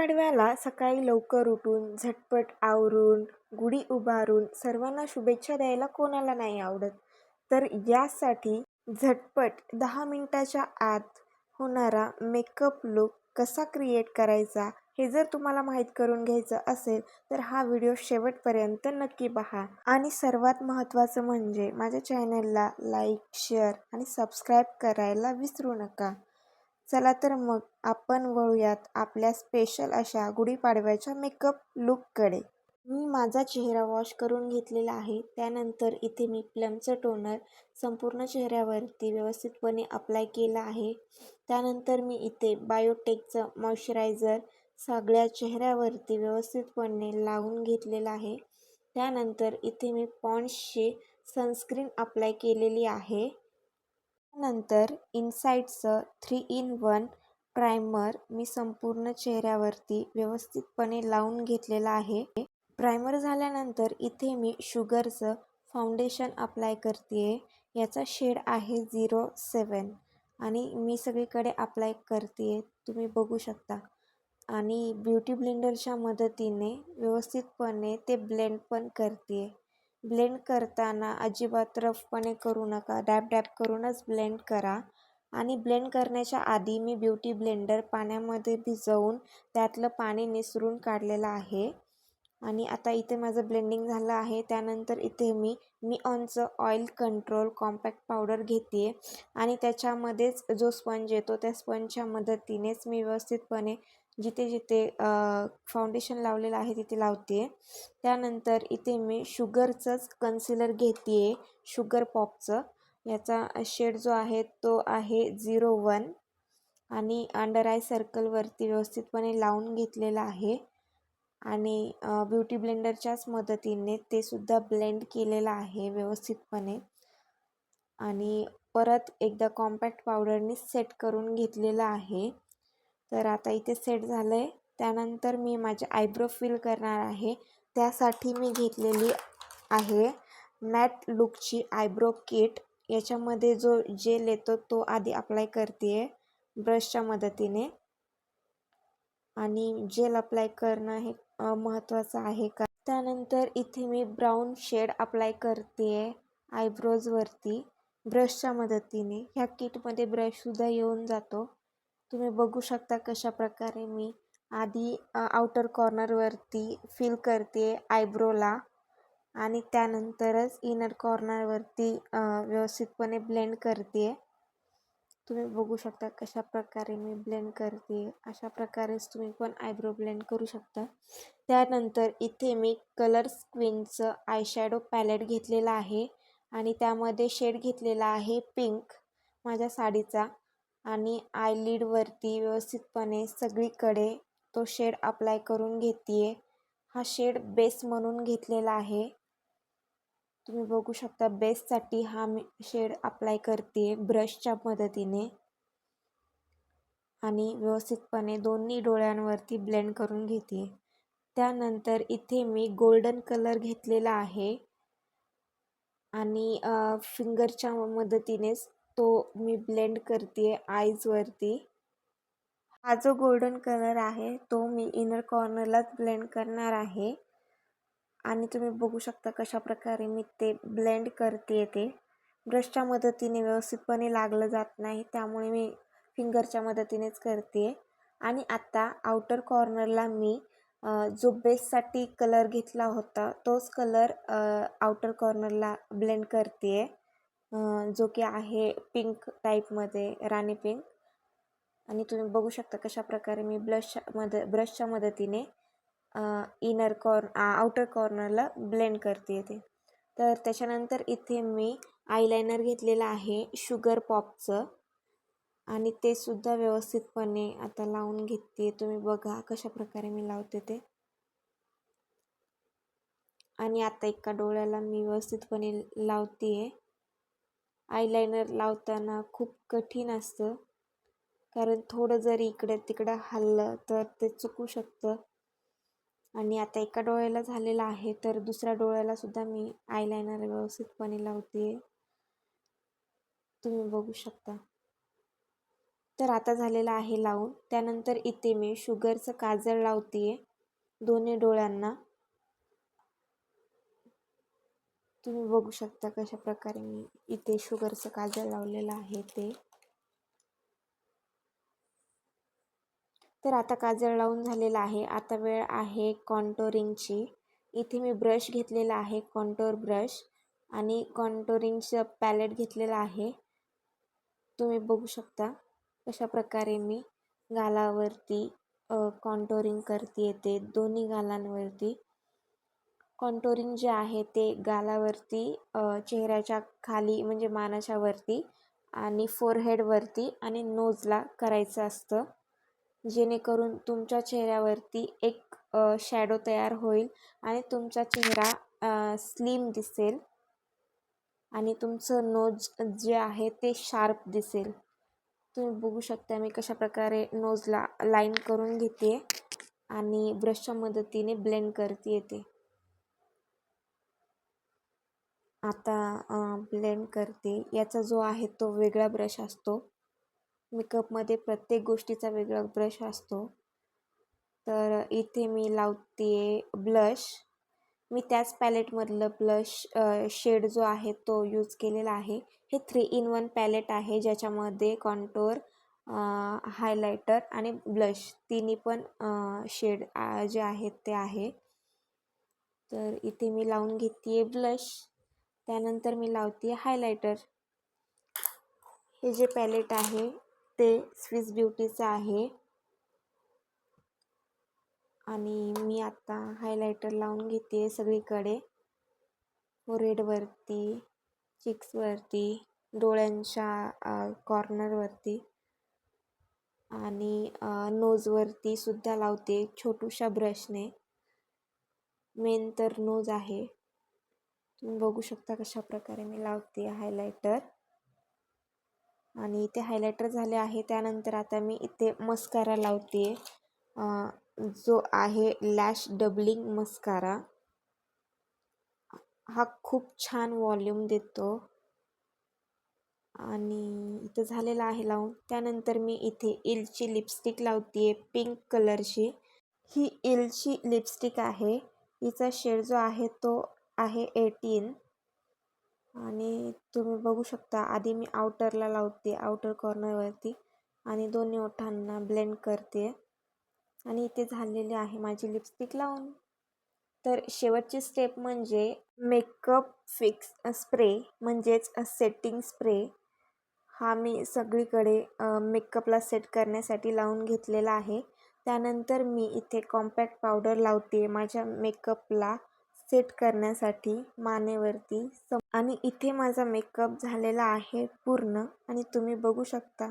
गुढीपाडव्याला सकाळी लवकर उठून झटपट आवरून गुढी उभारून सर्वांना शुभेच्छा द्यायला कोणाला नाही आवडत. तर यासाठी झटपट दहा मिनटाच्या आत होणारा मेकअप लुक कसा क्रिएट करायचा हे जर तुम्हाला माहीत करून घ्यायचं असेल तर हा व्हिडिओ शेवटपर्यंत नक्की पहा. आणि सर्वात महत्त्वाचं म्हणजे माझ्या चॅनलला लाईक शेअर आणि सबस्क्राईब करायला विसरू नका. चला तर मग आपण वळूयात आपल्या स्पेशल अशा गुढीपाडव्याच्या मेकअप लुककडे मी माझा चेहरा वॉश करून घेतलेला आहे. त्यानंतर इथे मी प्लमचं टोनर संपूर्ण चेहऱ्यावरती व्यवस्थितपणे अप्लाय केलं आहे. त्यानंतर मी इथे बायोटेकचं मॉइश्चरायझर सगळ्या चेहऱ्यावरती व्यवस्थितपणे लावून घेतलेलं आहे. त्यानंतर इथे मी पॉन्ड्सची सनस्क्रीन अप्लाय केलेली आहे. त्यानंतर इनसाईटचं थ्री इन वन प्रायमर मी संपूर्ण चेहऱ्यावरती व्यवस्थितपणे लावून घेतलेलं आहे. प्रायमर झाल्यानंतर इथे मी शुगरचं फाउंडेशन अप्लाय करते आहे याचा शेड आहे झिरो सेवन आणि मी सगळीकडे अप्लाय करते आहे तुम्ही बघू शकता. आणि ब्युटी ब्लेंडरच्या मदतीने व्यवस्थितपणे ते ब्लेंड पण करते आहे ब्लेंड करताना अजिबात रफपणे करू नका. डॅब डॅब करूनच ब्लेंड करा. आणि ब्लेंड करण्याच्या आधी मी ब्युटी ब्लेंडर पाण्यामध्ये भिजवून त्यातलं पाणी निसरून काढलेलं आहे. आणि आता इथे माझं ब्लेंडिंग झालं आहे. त्यानंतर इथे मी मी ऑनचं ऑइल कंट्रोल कॉम्पॅक्ट पावडर घेते. आणि त्याच्यामध्येच जो स्पंज येतो त्या स्पंजच्या मदतीनेच मी व्यवस्थितपणे जिथे जिथे फाउंडेशन लावलेलं आहे तिथे लावते. त्यानंतर इथे मी शुगरचंच कन्सिलर घेते आहे शुगर पॉपचं याचा शेड जो आहे तो आहे झिरो वन आणि अंडर आय सर्कलवरती व्यवस्थितपणे लावून घेतलेलं आहे. आणि ब्युटी ब्लेंडरच्याच मदतीने ते सुद्धा ब्लेंड केलेलं आहे व्यवस्थितपणे. आणि परत एकदा कॉम्पॅक्ट पावडरनी सेट करून घेतलेलं आहे. तर आता इथे सेट झालं आहे त्यानंतर मी माझे आयब्रो फिल करणार आहे. त्यासाठी मी घेतलेली आहे मॅट लुकची आयब्रो किट याच्यामध्ये जो जेल येतो तो आधी अप्लाय करते आहे ब्रशच्या मदतीने. आणि जेल अप्लाय करणं हे महत्त्वाचं आहे का? त्यानंतर इथे मी ब्राऊन शेड अप्लाय करते आहे आयब्रोजवरती ब्रशच्या मदतीने. ह्या किटमध्ये ब्रशसुद्धा येऊन जातो. तुम्ही बघू शकता कशा प्रकारे मी आधी आउटर कॉर्नरवरती फिल करते आयब्रोला आणि त्यानंतरच इनर कॉर्नरवरती व्यवस्थितपणे ब्लेंड करते. तुम्ही बघू शकता कशा प्रकारे मी ब्लेंड करते अशा प्रकारेच तुम्ही पण आयब्रो ब्लेंड करू शकता. त्यानंतर इथे मी कलर स्क्विनचं आयशॅडो पॅलेट घेतलेला आहे आणि त्यामध्ये शेड घेतलेला आहे पिंक माझ्या साडीचा. आणि आयलिडवरती व्यवस्थितपणे सगळीकडे तो शेड अप्लाय करून घेते आहे हा शेड बेस म्हणून घेतलेला आहे. तुम्ही बघू शकता बेससाठी हा मी शेड अप्लाय करते ब्रशच्या मदतीने. आणि व्यवस्थितपणे दोन्ही डोळ्यांवरती ब्लेंड करून घेते त्यानंतर इथे मी गोल्डन कलर घेतलेला आहे. आणि फिंगरच्या मदतीनेच तो मी ब्लेंड करते आईजवरती हा जो गोल्डन कलर आहे तो मी इनर कॉर्नरलाच ब्लेंड करणार आहे. आणि तुम्ही बघू शकता कशा प्रकारे मी ते ब्लेंड करते ते. ब्रशच्या मदतीने व्यवस्थितपणे लागलं जात नाही त्यामुळे मी फिंगरच्या मदतीनेच करते. आणि आत्ता आउटर कॉर्नरला मी जो बेससाठी कलर घेतला होता तोच कलर आउटर कॉर्नरला ब्लेंड करते. जो की आहे पिंक टाईपमध्ये राणी पिंक आणि तुम्ही बघू शकता कशा प्रकारे मी ब्लशच्या मद ब्रशच्या मदतीने इनर कॉर्न आउटर कॉर्नरला ब्लेंड करते ते. तर त्याच्यानंतर इथे मी आयलायनर घेतलेलं आहे शुगर पॉपचं आणि ते सुद्धा व्यवस्थितपणे आता लावून घेते. तुम्ही बघा कशा प्रकारे मी लावते ते. आणि आता एका डोळ्याला मी व्यवस्थितपणे लावते आहे आयलायनर लावताना खूप कठीण असतं. कारण थोडं जरी इकडे तिकडं हललं तर ते चुकू शकतं. आणि आता एका डोळ्याला झालेलं आहे तर दुसऱ्या डोळ्यालासुद्धा मी आयलायनर व्यवस्थितपणे लावते. तुम्ही बघू शकता. तर आता झालेलं आहे लावून. त्यानंतर इथे मी शुगरचं काजळ लावते दोन्ही डोळ्यांना. तुम्ही बघू शकता कशा प्रकारे मी इथे शुगरचं काजळ लावलेलं आहे ते. तर आता काजळ लावून झालेलं आहे. आता वेळ आहे कॉन्टोरिंगची. इथे मी ब्रश घेतलेला आहे कॉन्टोर ब्रश. आणि कॉन्टोरिंगचं पॅलेट घेतलेलं आहे. तुम्ही बघू शकता कशा प्रकारे मी गालावरती कॉन्टोरिंग करते येते दोन्ही गालांवरती. कॉन्टोरिंग जे आहे ते गालावरती चेहऱ्याच्या खाली म्हणजे मानाच्या वरती आणि फोरहेडवरती आणि नोजला करायचं असतं. जेणेकरून तुमच्या चेहऱ्यावरती एक शॅडो तयार होईल आणि तुमचा चेहरा स्लिम दिसेल आणि तुमचं नोज जे आहे ते शार्प दिसेल. तुम्ही बघू शकता मी कशा प्रकारे नोजला लाईन करून घेते आणि ब्रशच्या मदतीने ब्लेंड करते येते. आता ब्लेंड करते. याचा जो आहे तो वेगळा ब्रश असतो. मेकअपमध्ये प्रत्येक गोष्टीचा वेगळा ब्रश असतो. तर इथे मी लावते ब्लश मी त्याच पॅलेटमधलं ब्लश शेड जो आहे तो यूज केलेला आहे. हे थ्री इन वन पॅलेट आहे ज्याच्यामध्ये कॉन्टोर हायलायटर आणि ब्लश तिन्ही पण शेड जे आहेत ते आहे. तर इथे मी लावून घेते ब्लश त्यानंतर मी लावते हायलायटर हे जे पॅलेट आहे ते स्विस ब्युटीचं आहे. आणि मी आता हायलायटर लावून घेते सगळीकडे. फोरेडवरती चिक्सवरती डोळ्यांच्या कॉर्नरवरती आणि नोजवरती सुद्धा लावते छोटूशा ब्रशने मेन तर नोज आहे. तुम्ही बघू शकता कशा प्रकारे मी लावते हायलायटर आणि इथे हायलायटर झाले आहे त्यानंतर आता मी इथे मस्कारा लावते. जो आहे लॅश डबलिंग मस्कारा हा खूप छान वॉल्यूम देतो. आणि इथं झालेला आहे लावून. त्यानंतर मी इथे इलची लिपस्टिक लावते पिंक कलरची ही इलची लिपस्टिक आहे. हिचा शेड जो आहे तो आहे एटीन. आणि तुम्ही बघू शकता आधी मी आउटरला लावते आउटर कॉर्नरवरती आणि दोन्ही ओठांना ब्लेंड करते. आणि इथे झालेली आहे माझी लिपस्टिक लावून. तर शेवटची स्टेप म्हणजे मेकअप फिक्स स्प्रे म्हणजेच सेटिंग स्प्रे हा मी सगळीकडे मेकअपला सेट करण्यासाठी लावून घेतलेला आहे. त्यानंतर मी इथे कॉम्पॅक्ट पावडर लावते माझ्या मेकअपला सेट करण्यासाठी मानेवरती आणि इथे माझा मेकअप झालेला आहे पूर्ण आणि तुम्ही बघू शकता.